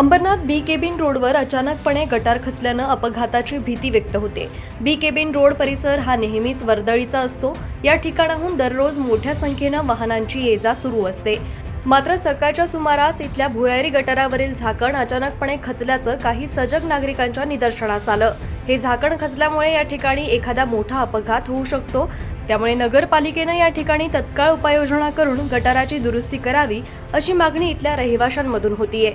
अंबरनाथ बी cabin रोडवर अचानकपणे गटार खचल्यानं अपघाताची भीती व्यक्त होते. बी केबिन रोड परिसर हा नेहमीच वर्दळीचा असतो. या ठिकाणाहून दररोज मोठ्या संख्येनं वाहनांची ये जा सुरू असते. मात्र सकाळच्या सुमारास इथल्या भुयारी गटारावरील झाकण अचानकपणे खचल्याचं काही सजग नागरिकांच्या निदर्शनास आलं. हे झाकण खचल्यामुळे या ठिकाणी एखादा मोठा अपघात होऊ शकतो. त्यामुळे नगरपालिकेनं या ठिकाणी तत्काळ उपाययोजना करून गटाराची दुरुस्ती करावी अशी मागणी इथल्या रहिवाशांमधून होतीये.